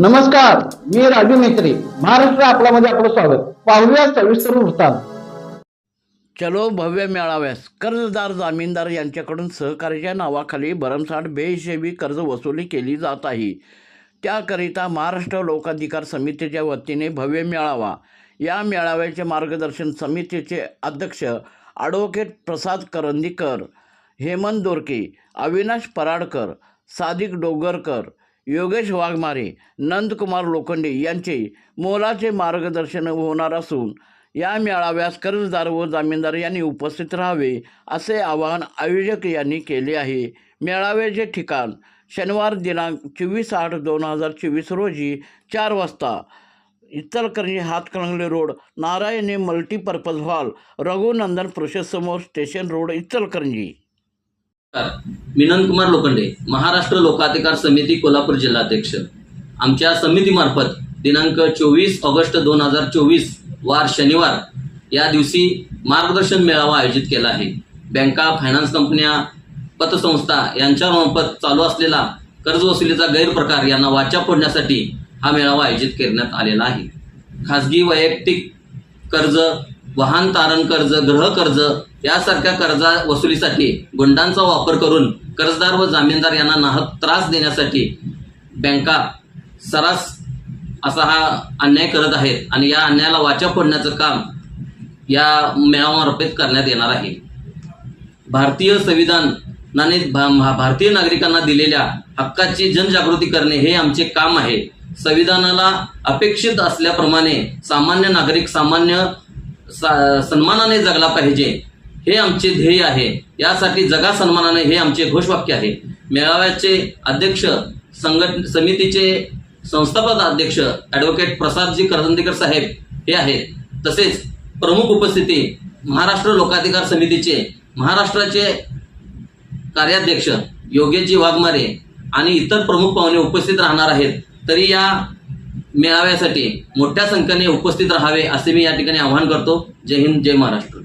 नमस्कार मी राजू मेत्री महाराष्ट्र आपल्यामध्ये आपलं स्वागत. पाहूया सविस्तर वृत्तांत. चलो भव्य मेळाव्यास. कर्जदार जामीनदार यांच्याकडून सहकार्याच्या नावाखाली भरमसाठ बेहिशेबी कर्ज वसुली केली जात आहे. त्याकरिता महाराष्ट्र लोकाधिकार समितीच्या वतीने भव्य मेळावा. या मेळाव्याचे मार्गदर्शन समितीचे अध्यक्ष ॲडव्होकेट प्रसाद करंदीकर हेमंत दोरके अविनाश पराडकर सादिक डोगरकर योगेश वाघमारे नंदकुमार लोखंडे यांचे मोलाचे मार्गदर्शन होणार असून या मेळाव्यास कर्जदार व जामीनदार यांनी उपस्थित राहावे असे आवाहन आयोजक यांनी केले आहे. मेळाव्याचे ठिकाण शनिवार दिनांक चोवीस आठ दोन हजार चोवीस रोजी चार वाजता Ichalkaranji Hatkanangale road Narayani multipurpose hall Raghunandan समोर स्टेशन रोड इचलकरंजी. मिनंद कुमार लोखंडे महाराष्ट्र लोकाधिकार समिती कोल्हापूर जिल्हाध्यक्ष. आमच्या समितीमार्फत दिनांक चोवीस ऑगस्ट दोन हजार चोवीस वार शनिवार या दिवशी मार्गदर्शन मेळावा आयोजित केला आहे. बँका फायनान्स कंपन्या पतसंस्था यांच्यामार्फत चालू असलेला कर्ज वसुलीचा गैरप्रकार यांना वाचा फोडण्यासाठी हा मेळावा आयोजित करण्यात आलेला आहे. खाजगी वैयक्तिक कर्ज वाहन तारण कर्ज गृह कर्ज यासारख्या कर्जा वसुलीसाठी गुंडांचा वापर करून कर्जदार व जामीनदार यांना नाहक त्रास देण्यासाठी बँका सरास असा हा अन्याय करत आहेत आणि या अन्यायाला वाचा फोडण्याचं काम या मेळाव्यामार्फत करण्यात येणार आहे. भारतीय संविधानाने भा- भारतीय नागरिकांना दिलेल्या हक्काची जनजागृती करणे हे आमचे काम आहे. संविधानाला अपेक्षित असल्याप्रमाणे सामान्य नागरिक सामान्य सन्मानाने जगला पाहिजे. हे आमचे ध्येय आहे. यासाठी जगा सन्मानाने हे आमचे घोषवाक्य आहे. मेळाव्याचे अध्यक्ष संघट समितीचे संस्थापक अध्यक्ष ॲडव्होकेट प्रसादजी करदंदेकर साहेब हे आहेत. तसेच प्रमुख उपस्थिती महाराष्ट्र लोकाधिकार समितीचे महाराष्ट्राचे कार्याध्यक्ष योगेशजी वाघमारे आणि इतर प्रमुख पाहुणे उपस्थित राहणार आहेत. तरी या मेळाव्यासाठी मोठ्या संख्येने उपस्थित राहावे असे मी या ठिकाणी आवाहन करतो. जय हिंद जय महाराष्ट्र.